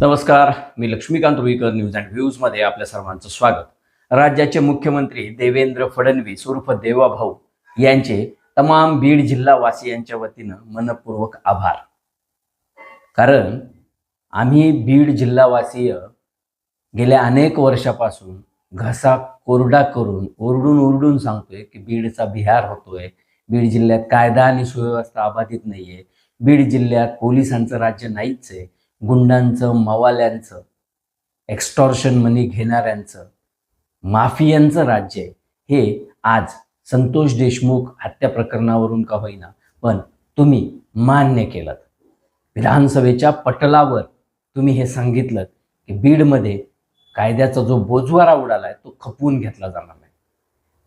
नमस्कार मी Laxmikant Ruikar news and व्ह्यूजमध्ये आपल्या सर्वांचं स्वागत. राज्याचे मुख्यमंत्री देवेंद्र फडणवीस उर्फ देवाभाऊ यांचे तमाम बीड जिल्हावासियांच्या वतीनं मनपूर्वक आभार. कारण आम्ही बीड जिल्हावासीय गेल्या अनेक वर्षापासून घसा कोरडा करून ओरडून ओरडून सांगतोय की बीडचा बिहार होतोय बीड जिल्ह्यात कायदा आणि सुव्यवस्था अबाधित नाहीये बीड जिल्ह्यात पोलिसांचं राज्य नाहीच आहे गुंडांचं मवाल्यांचं एक्स्टॉर्शन मनी घेणाऱ्यांचं माफियांचं राज्य हे आज संतोष देशमुख हत्या प्रकरणावरून का होईना. पण तुम्ही मान्य केलं विधानसभेच्या पटलावर तुम्ही हे सांगितलं की बीडमध्ये कायद्याचा जो बोजवारा उडालाय तो खपवून घेतला जाणार नाही.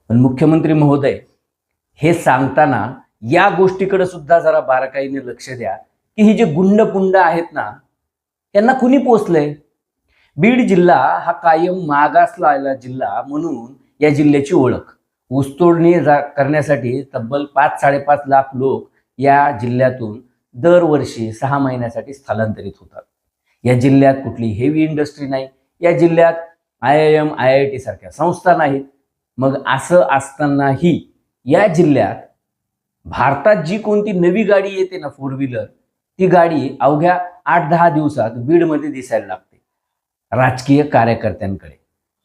पण मुख्यमंत्री महोदय हे सांगताना या गोष्टीकडे सुद्धा जरा बारकाईने लक्ष द्या की ही जे गुंड पुंड आहेत ना त्यांना कुणी पोचलंय बीड जिल्हा हा कायम मागासलेला जिल्हा म्हणून या जिल्ह्याची ओळख. ऊसतोडणी करण्यासाठी तब्बल पाच साडेपाच लाख लोक या जिल्ह्यातून दरवर्षी सहा महिन्यासाठी स्थलांतरित होतात. या जिल्ह्यात कुठली हेवी इंडस्ट्री नाही. या जिल्ह्यात I I M I I T सारख्या संस्था नाहीत. मग असं असतानाही या जिल्ह्यात भारतात जी कोणती नवी गाडी येते ना फोर व्हीलर ती गाडी अवघ्या आठ दहा दिवसात बीडमध्ये दिसायला लागते. राजकीय कार्यकर्त्यांकडे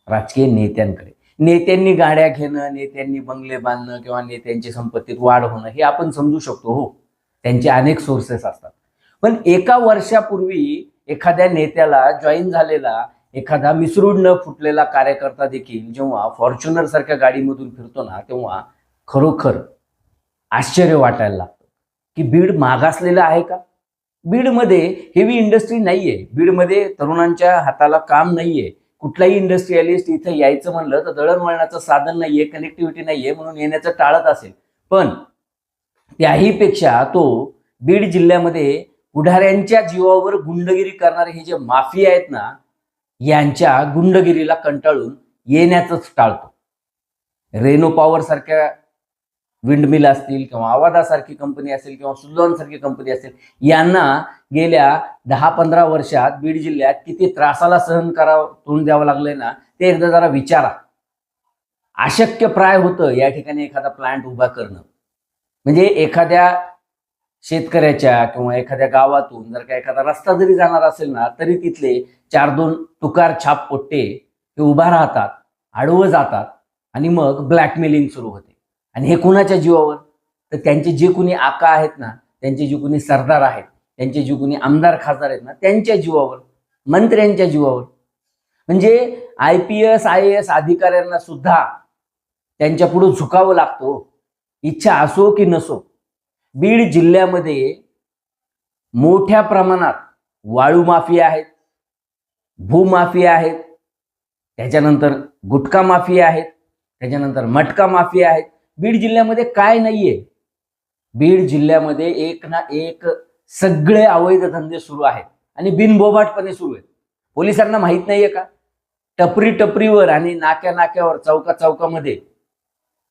राजकीय नेत्यांकडे. नेत्यांनी गाड्या घेणं नेत्यांनी बंगले बांधणं किंवा नेत्यांची संपत्तीत वाढ होणं हे आपण समजू शकतो हो. त्यांचे अनेक सोर्सेस असतात. पण एका वर्षापूर्वी एखाद्या नेत्याला जॉईन झालेला एखादा मिसरूड न फुटलेला कार्यकर्ता देखील जेव्हा फॉर्च्युनर सारख्या गाडीमधून फिरतो ना तेव्हा खरोखर आश्चर्य वाटायला लागतं. की बीड मागासलेलं आहे का? बीडमध्ये हेवी इंडस्ट्री नाहीये. बीडमध्ये तरुणांच्या हाताला काम नाहीये. कुठलाही इंडस्ट्रियलिस्ट इथं यायचं म्हणलं तर दळणवळणाचं साधन नाहीये कनेक्टिव्हिटी नाहीये म्हणून येण्याचं टाळत असेल. पण त्याही पेक्षा तो बीड जिल्ह्यामध्ये पुढाऱ्यांच्या जीवावर गुंडगिरी करणारे हे जे माफिया आहेत ना यांच्या गुंडगिरीला कंटाळून येण्याचंच टाळतो. रेनो पॉवर सारख्या विंडमिल असतील किंवा आवादासारखी कंपनी असेल किंवा सुझलॉन सारखी कंपनी असेल यांना गेल्या दहा पंधरा वर्षात बीड जिल्ह्यात किती त्रासाला सहन करावं तोंड द्यावं लागलंय ना ते एकदा जरा विचारा. अशक्य प्राय होतं या ठिकाणी एखादा प्लांट उभा करणं. म्हणजे एखाद्या शेतकऱ्याच्या किंवा एखाद्या गावातून जर का एखादा रस्ता जरी जाणार असेल ना तरी तिथले चार दोन तुकार छाप पोट्टे हे उभा राहतात आडवं जातात आणि मग ब्लॅकमेलिंग सुरू होते. आणि हे कुणाच्या जीवावर? तर त्यांचे जे कुणी आका आहेत ना त्यांचे जे कुणी सरदार आहेत त्यांचे जे कुणी आमदार खासदार आहेत ना त्यांच्या जीवावर मंत्र्यांच्या जीवावर. म्हणजे I P S I S अधिकाऱ्यांना सुद्धा त्यांच्या पुढे झुकावं लागतो. इच्छा असो की नसो बीड जिल्ह्यामध्ये मोठ्या प्रमाणात वाळू माफिया आहेत भूमाफिया आहेत त्याच्यानंतर गुटखा माफिया आहेत त्याच्यानंतर मटका माफिया आहेत बीड जिल्ह्यामध्ये काय नाहीये? बीड जिल्ह्यामध्ये एक ना एक सगळे अवैध धंदे सुरू आहेत आणि बिनबोबाटपणे सुरू आहेत. पोलिसांना माहीत नाहीये का? टपरी टपरीवर आणि नाक्या नाक्यावर चौका चौकामध्ये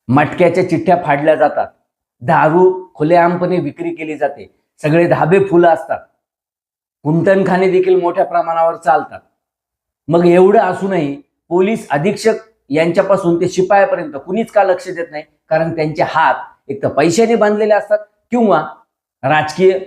मटक्याच्या चिठ्ठ्या फाडल्या जातात. दारू खुलेआमपणे विक्री केली जाते. सगळे धाबे फुलं असतात. कुंटणखाने देखील मोठ्या प्रमाणावर चालतात. मग एवढं असूनही पोलीस अधीक्षक यांच्यापासून ते शिपायापर्यंत कुणीच का लक्ष देत नाही? कारण त्यांचे हात एक तर पैशाने बांधलेले असतात किंवा राजकीय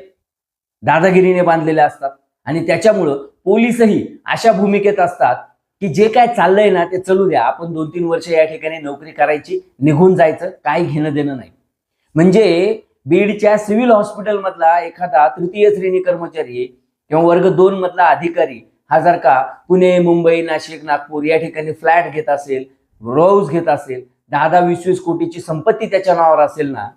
दादागिरीने बांधलेले असतात. आणि त्याच्यामुळं पोलीसही अशा भूमिकेत असतात की जे काय चाललंय ना ते चलू द्या. आपण दोन तीन वर्ष या ठिकाणी नोकरी करायची निघून जायचं काय घेणं देणं नाही. म्हणजे बीडच्या सिव्हिल हॉस्पिटलमधला एखादा तृतीय श्रेणी कर्मचारी किंवा वर्ग दोन मधला अधिकारी हा जर का पुणे मुंबई नाशिक नागपूर या ठिकाणी फ्लॅट घेत असेल रोज घेत असेल दहा दहा वीस वीस कोटीची संपत्ती त्याच्या नावावर असेल ना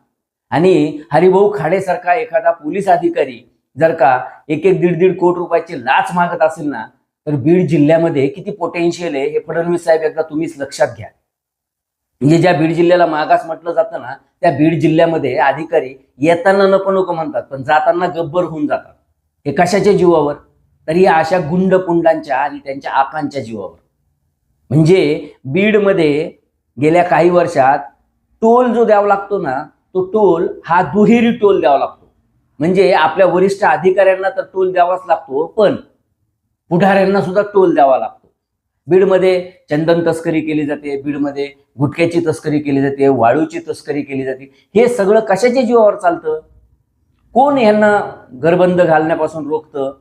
आणि हरिभाऊ खाडेसारखा एखादा पोलीस अधिकारी जर का एक एक दीड दीड कोटी रुपयाची लाच मागत असेल ना तर बीड जिल्ह्यामध्ये किती पोटेन्शियल आहे हे फडणवीस साहेब एकदा तुम्हीच लक्षात घ्या. म्हणजे ज्या बीड जिल्ह्याला मागास म्हटलं जातं ना त्या बीड जिल्ह्यामध्ये अधिकारी येताना नको नको म्हणतात पण जाताना गब्बर होऊन जातात. हे कशाच्या जीवावर? तर या अशा गुंडपुंडांच्या आणि त्यांच्या आकांच्या जीवावर. म्हणजे बीडमध्ये गेल्या काही वर्षात टोल जो द्यावा लागतो ना तो टोल हा दुहेरी टोल द्यावा लागतो. म्हणजे आपल्या वरिष्ठ अधिकाऱ्यांना तर टोल द्यावाच लागतो पण पुढाऱ्यांना सुद्धा टोल द्यावा लागतो. बीडमध्ये चंदन तस्करी केली जाते बीडमध्ये गुटख्याची तस्करी केली जाते वाळूची तस्करी केली जाते. हे सगळं कशाच्या जीवावर चालतं? कोण यांना घरबंद घालण्यापासून रोखतं?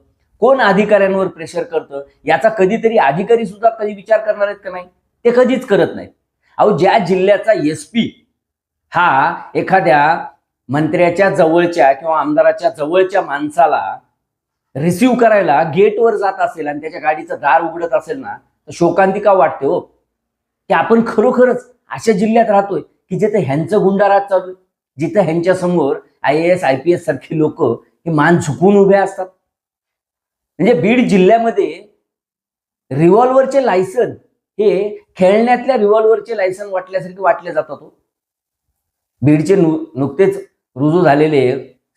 कोण अधिकाऱ्यांवर प्रेशर करतं? याचा कधीतरी अधिकारी सुद्धा कधी विचार करणार आहेत का नाही? ते कधीच करत नाहीत. अहो ज्या जिल्ह्याचा एस पी हा एखाद्या मंत्र्याच्या जवळच्या किंवा आमदाराच्या जवळच्या माणसाला रिसिव्ह करायला गेटवर जात असेल आणि त्याच्या गाडीचं दार उघडत असेल ना तर शोकांतिका वाटते हो? की आपण खरोखरच अशा जिल्ह्यात राहतोय की जिथे ह्यांचं गुंडाराज चालू आहे. जिथं ह्यांच्या समोर I A S I P S सारखी लोक हे मान झुकून उभे असतात. म्हणजे बीड जिल्ह्यामध्ये रिव्हॉल्व्हरचे लायसन हे खेळण्यातल्या रिव्हॉल्व्हरचे लायसन वाटल्यासारखे वाटले जातात हो. बीडचे नु नुकतेच रुजू झालेले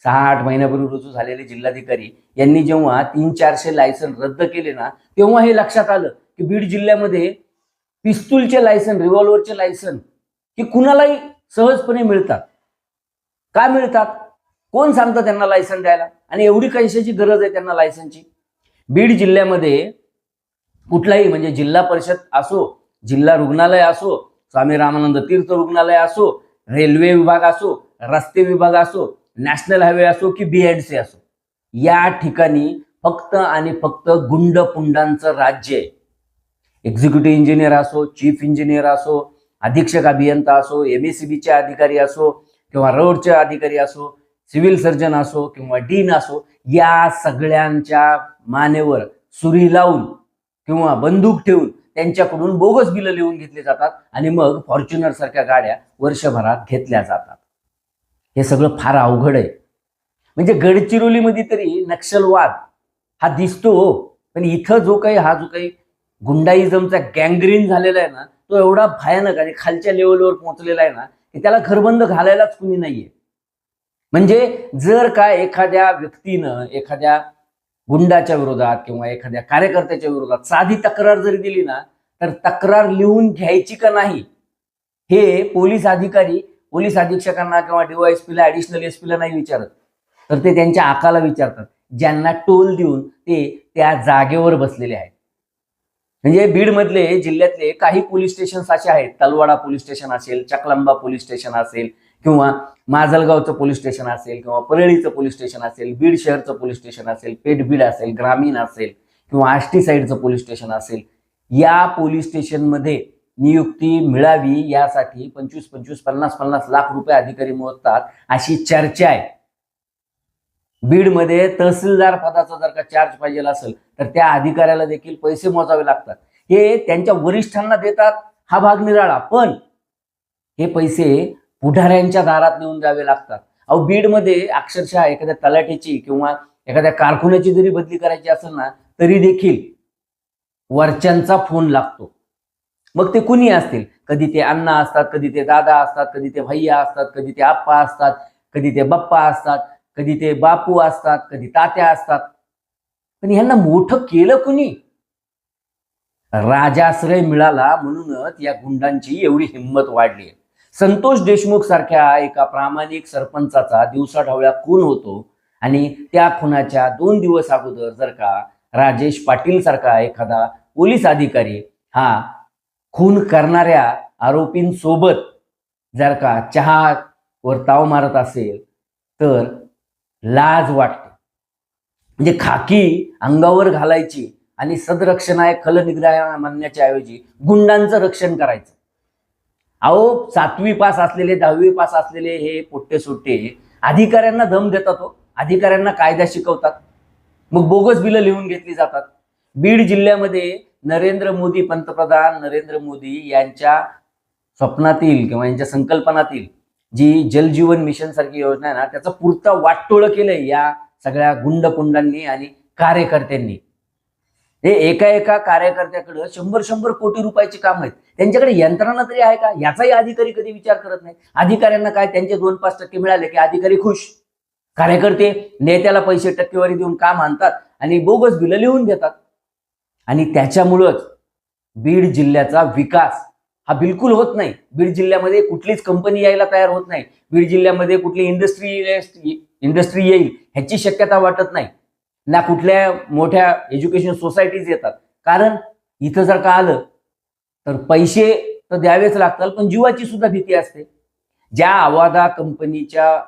सहा आठ महिन्यापूर्वी रुजू झालेले जिल्हाधिकारी यांनी जेव्हा तीन चारशे लायसन रद्द केले ना तेव्हा हे लक्षात आलं की बीड जिल्ह्यामध्ये पिस्तूलचे लायसन रिव्हॉल्व्हरचे लायसन हे कुणालाही सहजपणे मिळतात. का मिळतात? कोण सांगतं त्यांना लायसन द्यायला? आणि एवढी कशाची गरज आहे त्यांना लायसनची बीड जिल्ह्यामध्ये कुठलाही म्हणजे जिल्हा परिषद असो जिल्हा रुग्णालय असो स्वामी रामानंद तीर्थ रुग्णालय असो रेल्वे विभाग असो रस्ते विभाग असो नॅशनल हायवे असो की बी एंड सी असो या ठिकाणी फक्त आणि फक्त गुंड पुंडांचं राज्य आहे. एक्झिक्युटिव्ह इंजिनियर असो चीफ इंजिनियर असो अधीक्षक अभियंता असो एम एस बीचे अधिकारी असो किंवा रोडचे अधिकारी असो सिव्हिल सर्जन असो किंवा डीन असो या सगळ्यांच्या मानेवर सुरी लावून किंवा बंदूक ठेवून त्यांच्याकडून बोगस बिलं लिहून घेतले जातात आणि मग फॉर्च्युनर सारख्या गाड्या वर्षभरात घेतल्या जातात. हे सगळं फार अवघड आहे. म्हणजे गडचिरोलीमध्ये तरी नक्षलवाद हा दिसतो हो. पण इथं जो काही हा जो काही गुंडाईजमचा गँग्रीन झालेला आहे ना तो एवढा भयानक आणि खालच्या लेवलवर पोहोचलेला आहे ना की त्याला घरबंद घालायलाच कुणी नाहीये. म्हणजे जर का एखाद्या व्यक्तीनं एखाद्या गुंडाच्या विरोधात किंवा एखाद्या कार्यकर्त्याच्या विरोधात साधी तक्रार जरी दिली ना तर तक्रार लिहून घ्यायची का नाही? हे पोलीस अधिकारी पोलीस अधीक्षकांना किंवा डीवायएसपीला ऍडिशनल एसपीला नाही विचारत. तर ते त्यांच्या आकाला विचारतात. ज्यांना टोल देऊन ते त्या जागेवर बसलेले आहेत. म्हणजे बीडमधले जिल्ह्यातले काही पोलीस स्टेशन असे आहेत. तलवाडा पोलीस स्टेशन असेल चकलंबा पोलीस स्टेशन असेल किंवा माजलगावचं पोलीस स्टेशन असेल किंवा परळीचं पोलीस स्टेशन असेल बीड शहरचं पोलीस स्टेशन असेल पेठ बीड असेल ग्रामीण असेल किंवा आष्टी साईडचं पोलीस स्टेशन असेल या पोलीस स्टेशनमध्ये नियुक्ती मिळावी यासाठी पंचवीस पंचवीस पन्नास पन्नास लाख रुपये अधिकारी मोजतात अशी चर्चा आहे. बीडमध्ये तहसीलदार पदाचा जर का चार्ज पाहिजे असेल तर त्या अधिकाऱ्याला देखील पैसे मोजावे लागतात. हे त्यांच्या वरिष्ठांना देतात हा भाग निराळा. पण हे पैसे पुढाऱ्यांच्या दारात नेऊन द्यावे लागतात. अहो बीडमध्ये अक्षरशः एखाद्या तलाठ्याची किंवा एखाद्या कारखान्याची जरी बदली करायची असेल ना तरी देखील वरच्यांचा फोन लागतो. मग ते कुणी असतील? कधी ते अण्णा असतात कधी ते दादा असतात कधी ते भैया असतात कधी ते आप्पा असतात कधी ते बाप्पा असतात कधी ते बापू असतात कधी तात्या असतात. पण ह्यांना मोठं केलं कुणी? राजाश्रय मिळाला म्हणूनच या गुंडांची एवढी हिंमत वाढली आहे. संतोष देशमुख सारख्या एका प्रामाणिक सरपंचाचा दिवसाढवळ्या खून होतो. आणि त्या खुनाच्या दोन दिवस अगोदर जर का राजेश पाटील सारखा एखादा पोलीस अधिकारी हा खून करणाऱ्या आरोपींसोबत जर का चहावर ताव मारत असेल तर लाज वाटते. म्हणजे खाकी अंगावर घालायची आणि सदरक्षणाय खलनिग्रह मानण्याच्या ऐवजी गुंडांचं रक्षण करायचं. अहो सातवी पास असलेले दहावी पास असलेले हे पोट्टे सुट्टे अधिकाऱ्यांना दम देतात हो. अधिकाऱ्यांना कायदा शिकवतात. मग बोगस बिलं लिहून घेतली जातात. बीड जिल्ह्यामध्ये नरेंद्र मोदी पंतप्रधान नरेंद्र मोदी यांच्या स्वप्नातील किंवा यांच्या संकल्पनातील जी जलजीवन मिशन सारखी योजना आहे ना त्याचा पुरता वाटोळं केलंय या सगळ्या गुंडकुंडांनी आणि कार्यकर्त्यांनी. हे एका एका कार्यकर्त्याकडे शंभर शंभर कोटी रुपयाची काम आहेत. त्यांच्याकडे यंत्रणा तरी आहे का? याचाही अधिकारी कधी विचार करत नाही. अधिकाऱ्यांना काय त्यांचे दोन पाच टक्के मिळाले की अधिकारी खुश? कार्यकर्ते नेत्याला पैसे टक्केवारी देऊन काम आणतात आणि बोगस बिलं लिहून घेतात आणि त्याच्यामुळंच बीड जिल्ह्याचा विकास हा बिलकुल होत नाही. बीड जिल्ह्यामध्ये कुठलीच कंपनी यायला तयार होत नाही. बीड जिल्ह्यामध्ये कुठली इंडस्ट्री इंडस्ट्री येईल ह्याची शक्यता वाटत नाही. ना कुठल्या मोठ्या एज्युकेशन सोसायटीज येतात. कारण इथं जर का आलं तर पैसे तर द्यावेच लागतात पण जीवाची सुद्धा भीती असते. ज्या आवादा कंपनीच्या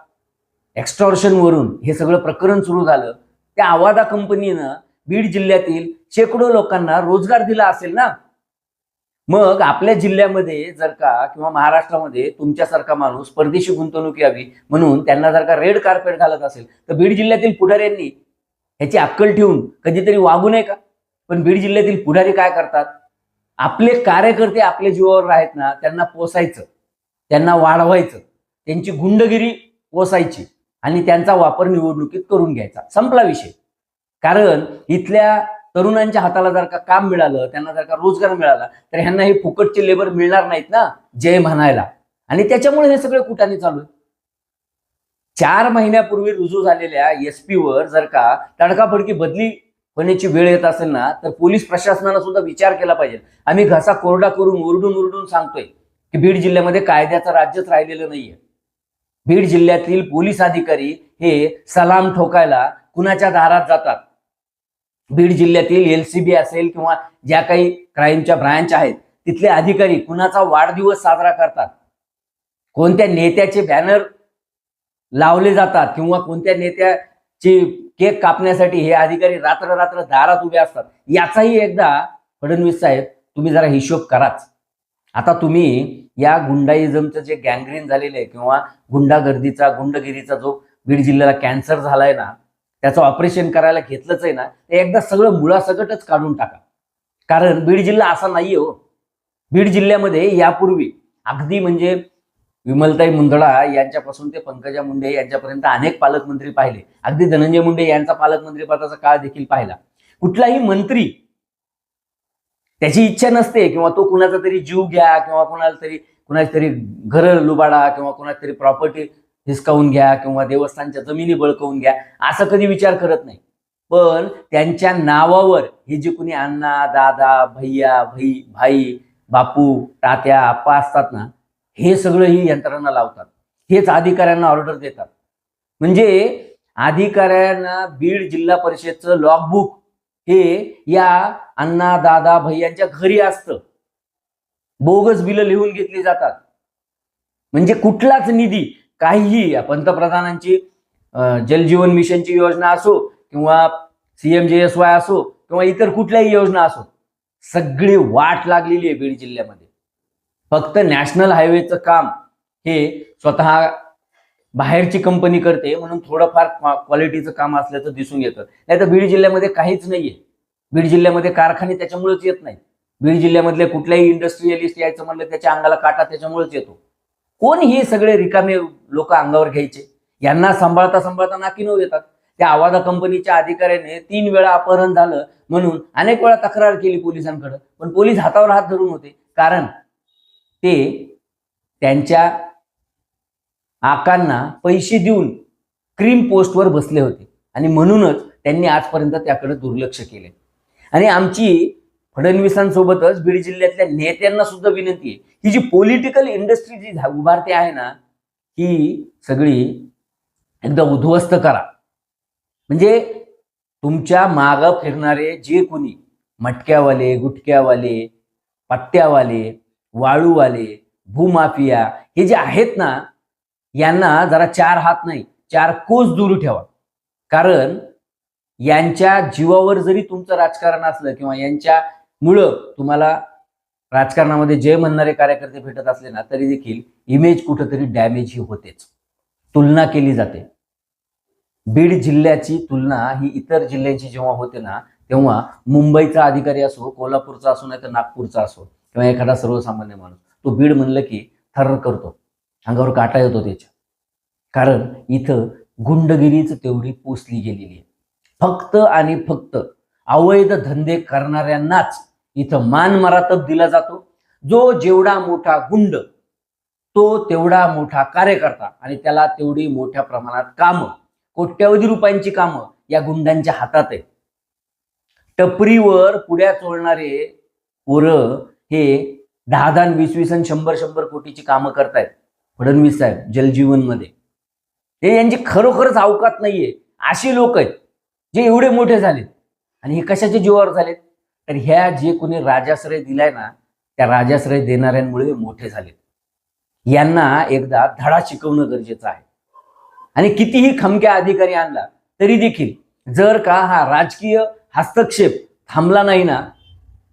एक्स्टॉर्शनवरून हे सगळं प्रकरण सुरू झालं त्या आवादा कंपनीनं बीड जिल्ह्यातील शेकडो लोकांना रोजगार दिला असेल ना? मग आपल्या जिल्ह्यामध्ये जर का किंवा महाराष्ट्रामध्ये तुमच्यासारखा माणूस परदेशी गुंतवणूक यावी म्हणून त्यांना जर का रेड कार्पेट घालत असेल तर बीड जिल्ह्यातील पुढाऱ्यांनी ह्याची अक्कल ठेवून कधीतरी वागू नये का? पण बीड जिल्ह्यातील पुढारी काय करतात? आपले कार्यकर्ते आपल्या जीवावर आहेत ना त्यांना पोसायचं त्यांना वाढवायचं त्यांची गुंडगिरी पोसायची आणि त्यांचा वापर निवडणुकीत करून घ्यायचा. संपला विषय. कारण इथल्या तरुणांच्या हाताला जर का काम मिळालं त्यांना जर का रोजगार मिळाला तर ह्यांना हे फुकटचे लेबर मिळणार नाहीत ना? जय म्हणायला. आणि त्याच्यामुळे हे सगळे कुठाने चालू आहे. चार महिन्यापूर्वी रुजू झालेल्या एस वर जर का तडकाफडकी बदली होण्याची वेळ येत असेल ना तर पोलीस प्रशासनानं सुद्धा विचार केला पाहिजे. आम्ही घसा कोरडा करून ओरडून ओरडून सांगतोय की बीड जिल्ह्यामध्ये कायद्याचं राज्यच राहिलेलं नाहीये. बीड जिल्ह्यातील पोलीस अधिकारी हे सलाम ठोकायला कुणाच्या दारात जातात? बीड जिल्ह्यातील एलसीबी असेल किंवा ज्या काही क्राईमच्या ब्रांच आहेत तिथले अधिकारी कुणाचा वाढदिवस साजरा करतात? कोणत्या नेत्याचे बॅनर लावले जातात किंवा कोणत्या नेत्याची केक कापण्यासाठी हे अधिकारी रात्र रात्र दारात उभे असतात. याचाही एकदा फडणवीस साहेब तुम्ही जरा हिशोब कराच. आता तुम्ही या गुंडाईझमचं जे गँग्रीन झालेलं आहे किंवा गुंडागर्दीचा गुंडगिरीचा जो बीड जिल्ह्याला कॅन्सर झालाय ना त्याचं ऑपरेशन करायला घेतलंच आहे ना ते एकदा सगळं मुळासकटच काढून टाका. कारण बीड जिल्हा असा नाहीये हो. बीड जिल्ह्यामध्ये यापूर्वी अगदी म्हणजे विमलताई मुंदडा यांच्यापासून ते पंकजा मुंडे यांच्यापर्यंत अनेक पालकमंत्री पाहिले. अगदी धनंजय मुंडे यांचा पालकमंत्री पदाचा काळ देखील पाहिला. कुठलाही मंत्री त्याची इच्छा नसते किंवा तो कुणाचा तरी जीव घ्या किंवा कुणाला तरी कुणाची तरी घर लुबाडा किंवा कुणाची तरी प्रॉपर्टी हिसकावून घ्या किंवा देवस्थानच्या जमिनी बळकवून घ्या असा कधी विचार करत नाही. पण त्यांच्या नावावर हे जे कुणी अण्णा दादा भैया भाई भाई बापू तात्या आप्पा असतात ना हे सगळं ही यंत्रणा लावतात. हेच अधिकाऱ्यांना ऑर्डर देतात. म्हणजे अधिकाऱ्यांना बीड जिल्हा परिषदचं लॉगबुक हे या अण्णा दादा भैयांच्या घरी असतं. बोगस बिलं लिहून घेतली जातात. म्हणजे कुठलाच निधी काहीही पंतप्रधानांची जलजीवन मिशनची योजना असो किंवा सीएम जे एस वाय असो किंवा इतर कुठल्याही योजना असो सगळी वाट लागलेली आहे बीड जिल्ह्यामध्ये. फक्त नॅशनल हायवेचं काम हे स्वतः बाहेरची कंपनी करते म्हणून थोडंफार क्वालिटीचं काम असल्याचं दिसून येतं. नाही तर बीड जिल्ह्यामध्ये काहीच नाहीये. बीड जिल्ह्यामध्ये कारखाने त्याच्यामुळेच येत नाही बीड जिल्ह्यामधले कुठल्याही इंडस्ट्रियलिस्ट यायचं म्हणलं त्याच्या अंगाला काटा त्याच्यामुळेच येतो. कोण हे सगळे रिकामे लोक अंगावर घ्यायचे? यांना सांभाळता सांभाळता नाकी नऊ येतात. त्या आवाजा कंपनीच्या अधिकाऱ्याने तीन वेळा अपहरण झालं म्हणून अनेक वेळा तक्रार केली पोलिसांकडे. पण पोलीस हातावर हात धरून होते. कारण ते त्यांच्या आकांना पैसे देऊन क्रीम पोस्टवर बसले होते. आणि म्हणूनच त्यांनी आजपर्यंत त्याकडे दुर्लक्ष केले. आणि आमची फडणवीसांसोबतच बीड जिल्ह्यातल्या नेत्यांना सुद्धा विनंती आहे. ही जी पॉलिटिकल इंडस्ट्री जी झा- उभारते आहे ना ही सगळी एकदा उद्ध्वस्त करा. म्हणजे तुमच्या मागं फिरणारे जे कोणी मटक्यावाले गुटक्यावाले पट्ट्यावाले वाळूवाले भूमाफिया हे जे आहेत ना यांना जरा चार हात नाही चार कोस दूर ठेवा. कारण यांच्या जीवावर जरी तुमचं राजकारण असलं किंवा यांच्या मुळं तुम्हाला राजकारणामध्ये जय म्हणणारे कार्यकर्ते भेटत असले ना तरी देखील इमेज कुठंतरी डॅमेज ही होतेच. तुलना केली जाते. बीड जिल्ह्याची तुलना ही इतर जिल्ह्यांची जेव्हा होते ना तेव्हा मुंबईचा अधिकारी असो कोल्हापूरचा असो नाही तर नागपूरचा असो किंवा एखादा सर्वसामान्य माणूस तो बीड म्हणलं की थर्र करतो. अंगावर काटा येतो त्याच्या. कारण इथं गुंडगिरीच तेवढी पोचली गेलेली आहे. फक्त आणि फक्त अवैध धंदे करणाऱ्यांनाच इथं मान मरातब दिला जातो. जो जेवढा मोठा गुंड तो तेवढा मोठा कार्यकर्ता आणि त्याला तेवढी मोठ्या प्रमाणात कामं कोट्यवधी रुपयांची कामं या गुंडांच्या हातात आहे टपरीवर पुड्या चोळणारे पोरं हे दहा दहा वीस वीस आणि शंभर शंभर कोटीची कामं करतायत फडणवीस साहेब जलजीवनमध्ये हे यांची खरोखरच अवकात नाहीये. अशी लोक आहेत जे एवढे मोठे झालेत. आणि हे कशाच्या जीवावर झालेत? तर ह्या जे कोणी राजाश्रय दिलाय ना त्या राजाश्रय देणाऱ्यांमुळे मोठे झालेत. यांना एकदा धडा शिकवणं गरजेचं आहे. आणि कितीही खमक्या अधिकारी आणला तरी देखील जर का हा राजकीय हस्तक्षेप थांबला नाही ना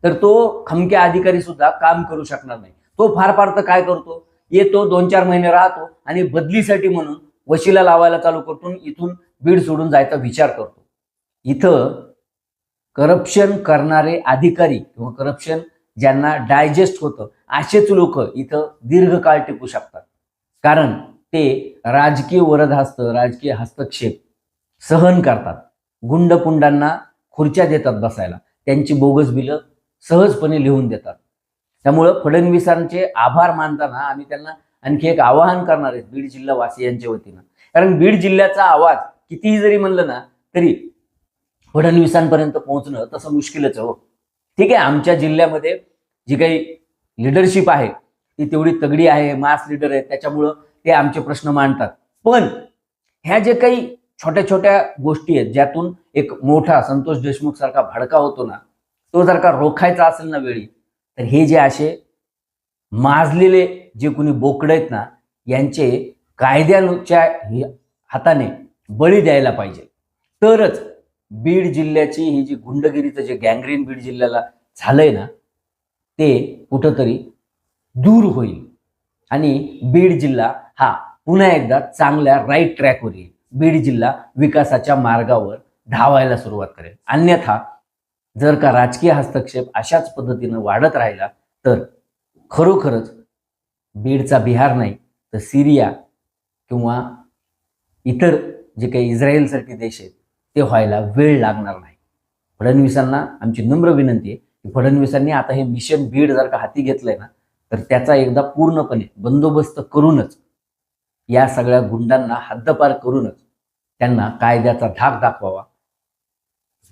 तर तो खमक्या अधिकारी सुद्धा काम करू शकणार नाही. तो फार फार तर काय करतो? येतो दोन चार महिने राहतो आणि बदलीसाठी म्हणून वशिला लावायला चालू करतो इथून बीड सोडून जायचा विचार करतो. इथं करप्शन करणारे अधिकारी किंवा करप्शन ज्यांना डायजेस्ट होतं असेच लोक इथं दीर्घकाळ टिकू शकतात. कारण ते राजकीय वरदहस्त राजकीय हस्तक्षेप सहन करतात. गुंडपुंडांना खुर्च्या देतात बसायला. त्यांची बोगस बिलं सहजपणे लिहून देतात. त्यामुळं फडणवीसांचे आभार मानताना आम्ही त्यांना आणखी एक आवाहन करणार आहेत बीड जिल्हावासियांच्या वतीनं. कारण बीड जिल्ह्याचा आवाज कितीही जरी म्हणलं ना तरी फडणवीसांपर्यंत पोहोचणं तसं मुश्किलच हो. ठीक आहे आमच्या जिल्ह्यामध्ये जी काही लिडरशिप आहे ती तेवढी तगडी आहे मास लिडर आहे त्याच्यामुळं ते आमचे प्रश्न मांडतात. पण ह्या जे काही छोट्या छोट्या गोष्टी आहेत ज्यातून एक मोठा संतोष देशमुख सारखा भडका होतो ना तो जर का रोखायचा असेल ना वेळी तर हे जे असे माजलेले जे कुणी बोकड आहेत ना यांचे कायद्याच्या हाताने बळी द्यायला पाहिजे. तरच बीड जिल्ह्याची ही जी गुंडगिरीचं जे गँग्रीन बीड जिल्ह्याला झालंय ना ते कुठंतरी दूर होईल. आणि बीड जिल्हा हा पुन्हा एकदा चांगल्या राईट ट्रॅकवर येईल बीड जिल्हा विकासाच्या मार्गावर धावायला सुरुवात करेल. अन्यथा जर का राजकीय हस्तक्षेप अशाच पद्धतीनं वाढत राहिला तर खरोखरच बीडचा बिहार नाही तर सिरिया किंवा इतर जे काही इस्रायलसारखे देश आहेत ते व्हायला वेळ लागणार नाही. फडणवीसांना आमची नम्र विनंती आहे की फडणवीसांनी आता हे मिशन बीड जर का हाती घेतलंय ना तर त्याचा एकदा पूर्णपणे बंदोबस्त करूनच या सगळ्या गुंडांना हद्दपार करूनच त्यांना कायद्याचा धाक दाखवावा.